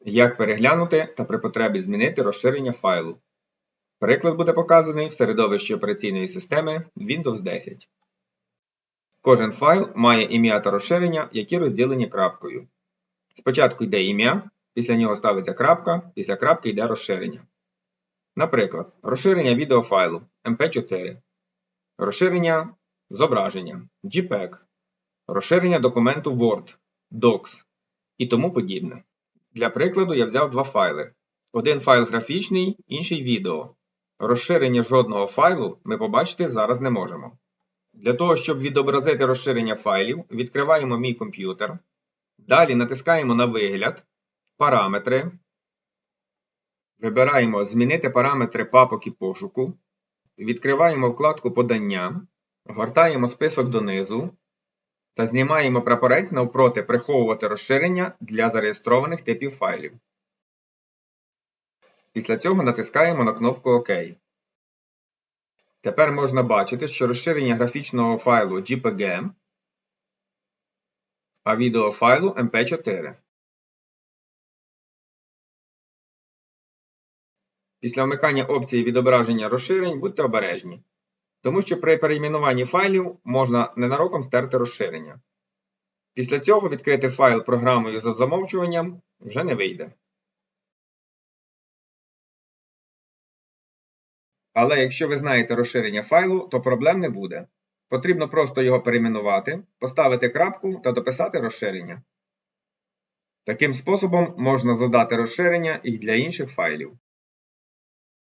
Як переглянути та при потребі змінити розширення файлу. Приклад буде показаний в середовищі операційної системи Windows 10. Кожен файл має ім'я та розширення, які розділені крапкою. Спочатку йде ім'я, після нього ставиться крапка, після крапки йде розширення. Наприклад, розширення відеофайлу MP4, розширення зображення JPEG, розширення документу Word, Docs і тому подібне. Для прикладу я взяв два файли. Один файл графічний, інший відео. Розширення жодного файлу ми побачити зараз не можемо. Для того, щоб відобразити розширення файлів, відкриваємо мій комп'ютер. Далі натискаємо на вигляд, параметри. Вибираємо Змінити параметри папок і пошуку. Відкриваємо вкладку Подання, гортаємо список донизу та знімаємо прапорець навпроти Приховувати розширення для зареєстрованих типів файлів. Після цього натискаємо на кнопку ОК. Тепер можна бачити, що розширення графічного файлу JPG, а відеофайлу MP4. Після вмикання опції відображення розширень будьте обережні, тому що при перейменуванні файлів можна ненароком стерти розширення. Після цього відкрити файл програмою за замовчуванням вже не вийде. Але якщо ви знаєте розширення файлу, то проблем не буде. Потрібно просто його перейменувати, поставити крапку та дописати розширення. Таким способом можна задати розширення і для інших файлів.